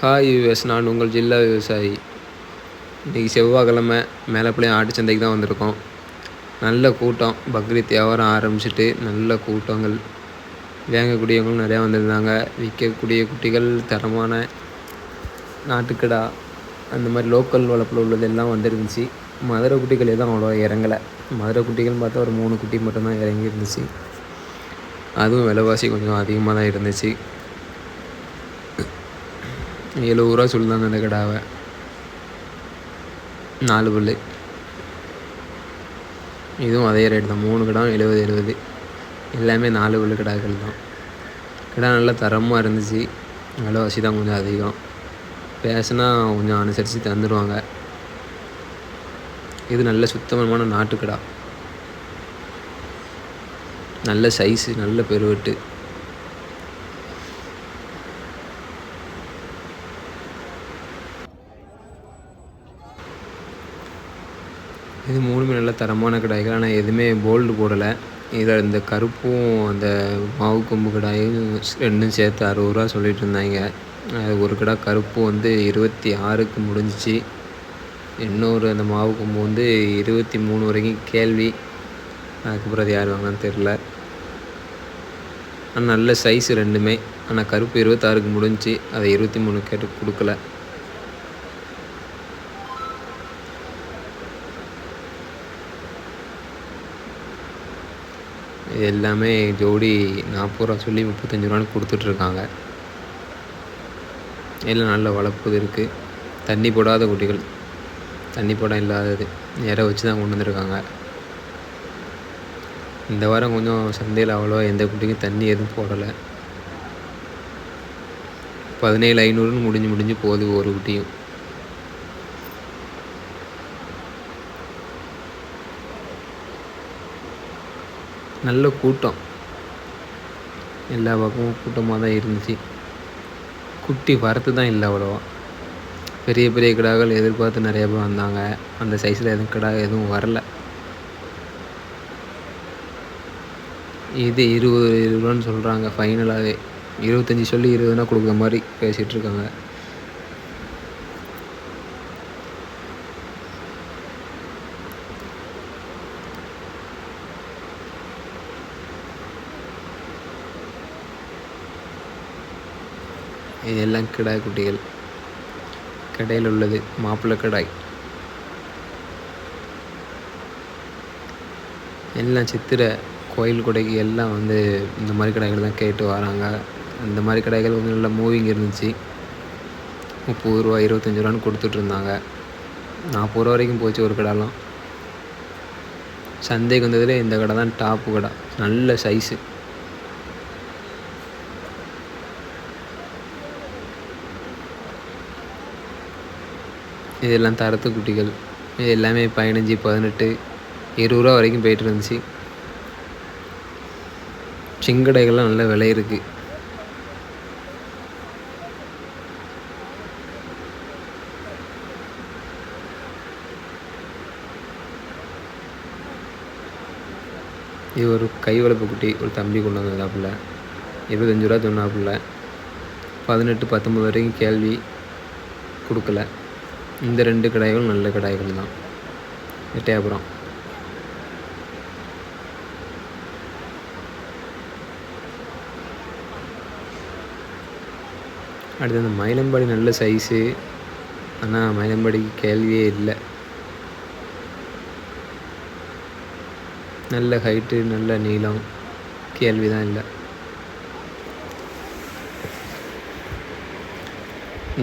Hi US நான் உங்கள் ஜில்லா விவசாயி. இன்றைக்கி செவ்வாய்க்கிழமை மேலப்பிள்ளையும் ஆட்டு சந்தைக்கு தான் வந்திருக்கோம். நல்ல கூட்டம் பக்ரீத் வியாபாரம் ஆரம்பிச்சிட்டு நல்ல கூட்டங்கள். வேங்கக்கூடியவங்களும் நிறையா வந்திருந்தாங்க. விற்கக்கூடிய குட்டிகள் தரமான நாட்டுக்கடா அந்த மாதிரி லோக்கல் வளர்ப்பில் உள்ளதெல்லாம் வந்துருந்துச்சு. மதுரை குட்டிகள் எதுவும் அவ்வளோ இறங்கலை. மதுரை குட்டிகள்னு பார்த்தா ஒரு மூணு குட்டி மட்டும்தான் இறங்கி இருந்துச்சு அதுவும் விலைவாசி கொஞ்சம் அதிகமாக தான் இருந்துச்சு. எழுபது ரூபா சொல்லுதாங்க அந்த கடாவை. நாலு பல் இதுவும் அதே ரேட் தான். மூணு கடாவும் எழுபது எழுபது. எல்லாமே நாலு பல் கிடாக்கள் தான். கிடா நல்லா தரமாக இருந்துச்சு. விலைவாசி தான் கொஞ்சம் அதிகம். பேசினா கொஞ்சம் அனுசரித்து தந்துடுவாங்க இது நல்ல சுத்தமான நாட்டுக்கடா. நல்ல சைஸு நல்ல பெருவெட்டு. இது மூணுமே நல்ல தரமான கடாய்கள். ஆனால் எதுவுமே போல்டு போடலை. இதில் இந்த கருப்பும் அந்த மாவு கொம்பு கடாயும் ரெண்டும் சேர்த்து அறுபது ரூபா சொல்லிட்டு இருந்தாங்க. அது ஒரு கடா கருப்பு வந்து இருபத்தி ஆறுக்கு முடிஞ்சிச்சு. இன்னொரு அந்த மாவு கொம்பு வந்து இருபத்தி மூணு வரைக்கும் கேள்வி. அதுக்கப்புறம் அது யார் வாங்கினான்னு தெரில ஆனால் நல்ல சைஸ் ரெண்டுமே. ஆனால் கருப்பு இருபத்தாறுக்கு முடிஞ்சிச்சு. அதை இருபத்தி மூணு கேட்டு கொடுக்கல. எல்லாமே ஜோடி நாற்பது ரூபா சொல்லி முப்பத்தஞ்சு ரூபான்னு கொடுத்துட்ருக்காங்க. எல்லாம் நல்ல வளர்ப்பு இருக்குது தண்ணி போடாத குட்டிகள். தண்ணி போட இல்லாதது. இற வச்சு தான் கொண்டு வந்திருக்காங்க. இந்த வாரம் கொஞ்சம் சந்தையில் அவ்வளோ எந்த குட்டிக்கும் தண்ணி எதுவும் போடலை. பதினேழு ஐநூறுன்னு முடிஞ்சு முடிஞ்சு போகுது ஒரு குட்டியும். நல்ல கூட்டம். எல்லா பக்கமும் கூட்டமாக தான் இருந்துச்சு. குட்டி வரத்து தான் இல்லை அவ்வளோவா. பெரிய பெரிய கிடாக்கள் எதிர்பார்த்து நிறைய பேர் வந்தாங்க. அந்த சைஸில் எதுவும் கிடா எதுவும் வரல. இது இருபது இருபது ரூபான்னு சொல்கிறாங்க ஃபைனலாகவே இருபத்தஞ்சி சொல்லி இருபதுனா கொடுக்குற மாதிரி பேசிகிட்டு இதெல்லாம் கிடா எல்லாம் குட்டிகள். கடையில் உள்ளது மாப்பிள்ளை கடாய். எல்லாம் சித்திரை கோயில் கொடைக்கு எல்லாம் வந்து இந்த மாதிரி கடைகள் தான் கேட்டு வராங்க. இந்த மாதிரி கடைகள் வந்து நல்லா மூவிங் இருந்துச்சு. முப்பது ரூபா இருபத்தஞ்சி ரூபான்னு கொடுத்துட்ருந்தாங்க நாற்பது ரூபா வரைக்கும் போச்சு ஒரு கடைலாம். சந்தைக்கு வந்ததில் இந்த கடை தான் டாப்பு கடை. நல்ல சைஸு இதெல்லாம் தரத்து குட்டிகள். இது எல்லாமே பதினஞ்சு பதினெட்டு இருபது ரூபா வரைக்கும் போயிட்டு இருந்துச்சு. சிங்கடைகள்லாம் நல்ல விலை இருக்குது இது ஒரு கை வளர்ப்பு குட்டி ஒரு தம்பி கொண்டு வந்ததாப்புல இருபத்தஞ்சு ரூபா சொன்னாப்புல. பதினெட்டு பத்தொம்பது வரைக்கும் கேள்வி கொடுக்கல. இந்த ரெண்டு கடாய்களும் நல்ல கடாய்கள் தான். எட்டயபுரம். அடுத்து அந்த மயிலம்பாடி நல்ல சைஸு ஆனால் மயிலம்பாடிக்கு கேள்வியே இல்லை. நல்ல ஹைட்டு நல்ல நீளம் கேள்வி தான் இல்லை.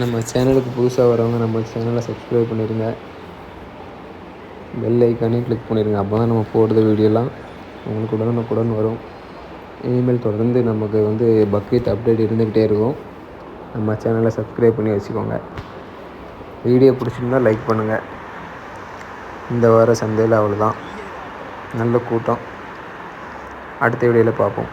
நம்ம சேனலுக்கு புதுசாக வரவங்க நம்ம சேனலை சப்ஸ்கிரைப் பண்ணிடுங்க பெல் ஐக்கானே கிளிக் பண்ணிடுங்க அப்போ தான் நம்ம போடுற வீடியோலாம் உங்களுக்கு உடனுக்குடன் வரும். இனிமேல் தொடர்ந்து நமக்கு வந்து பக்ரீத் அப்டேட் இருந்துக்கிட்டே இருக்கும். நம்ம சேனலை சப்ஸ்கிரைப் பண்ணி வச்சுக்கோங்க. வீடியோ பிடிச்சிருந்தா லைக் பண்ணுங்கள் இந்த வார சந்தையில் அவ்வளோதான் நல்ல கூட்டம். அடுத்த வீடியோவில் பார்ப்போம்.